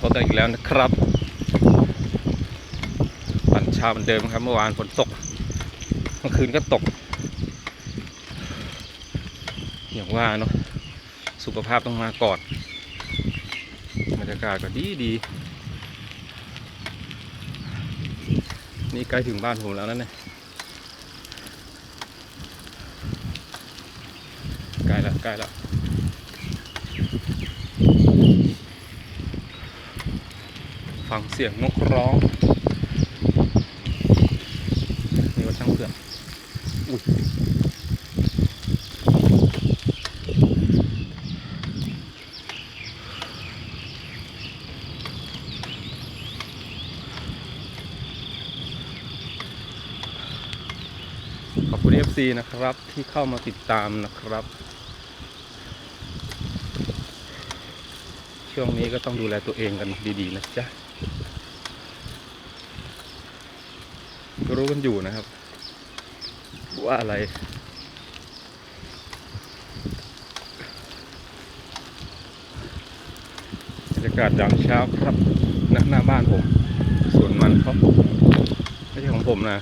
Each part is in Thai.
พบกันอีกแล้วนะครับวันเช้าเหมือนเดิมครับ เมื่อวานฝนตกเมื่อคืนก็ตก อย่างว่าเนาะสุขภาพต้องมาก่อนบรรยากาศก็ดีดีนี่ใกล้ถึงบ้านผมแล้วนะเนี่ยใกล้ล้วใกล้ล้ว ฟังเสียงนกร้องนี่ว่าช่างเพื่อนอุ้ยขอบคุณ FC นะครับที่เข้ามาติดตามนะครับ ช่วงนี้ก็ต้องดูแลตัวเองกันดี ๆ นะจ๊ะ รู้กันอยู่นะครับ ว่าอะไร บรรยากาศยามเช้าครับณหน้าบ้านผมสวนมันเขาไม่ใช่ของผมนะ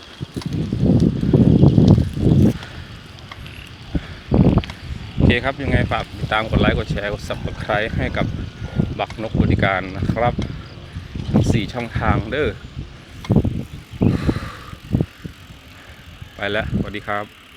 โอเคครับยังไงฝากติดตามกดไลค์กดแชร์กด subscribe ให้กับบักนกบริการนะครับทั้งสี่ช่องทางเด้อ ไปแล้วสวัสดีครับ